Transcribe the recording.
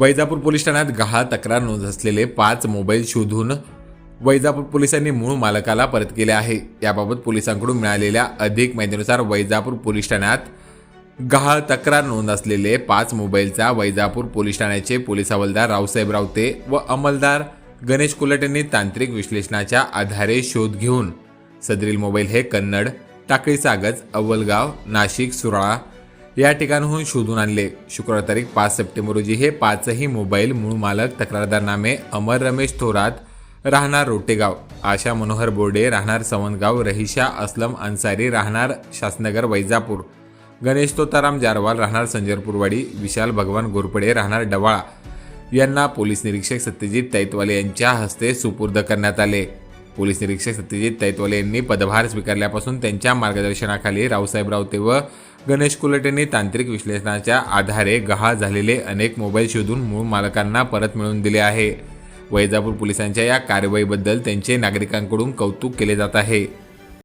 Vaijapur police ठाण्यात गहाळ तक्रार नोंद असलेले पाच मोबाईल शोधून वैजापूर पोलिसांनी मूळ मालकाला परत केले आहे. याबाबत पोलिसांकडून मिळालेल्या अधिक माहितीनुसार वैजापूर पोलीस ठाण्यात गहाळ तक्रार नोंद असलेले पाच मोबाईलचा वैजापूर पोलीस ठाण्याचे पोलीस हवालदार रावसाहेब रावते व अंमलदार गणेश कुलट यांनी तांत्रिक विश्लेषणाच्या आधारे शोध घेऊन सदरील मोबाईल हे कन्नड टाकळी सागज अव्वलगाव नाशिक सुराळा या ठिकाणाहून शोधून आणले. शुक्रवार तारीख पाच सप्टेंबर रोजी. हे पाचही मोबाईल मूळ मालक तक्रारदार नामे अमर रमेश थोरात राहणार रोटेगाव. आशा मनोहर बोर्डे राहणार सवंतगाव रहिशा असलम अन्सारी राहणार शासनगर वैजापूर. गणेश तोताराम जारवाल राहणार संजरपूरवाडी विशाल भगवान गोरपडे राहणार डवाळा. यांना पोलीस निरीक्षक सत्यजित तैतवाले यांच्या हस्ते सुपूर्द करण्यात आले. पोलीस निरीक्षक सत्यजित तैतवाले यांनी पदभार स्वीकारल्यापासून त्यांच्या मार्गदर्शनाखाली रावसाहेब रावते व गणेश कुलटेंनी तांत्रिक विश्लेषणाच्या आधारे गहाळ झालेले अनेक मोबाईल शोधून मूळ मालकांना परत मिळवून दिले आहे. वैजापूर पोलिसांच्या या कारवाईबद्दल त्यांचे नागरिकांकडून कौतुक केले जात आहे.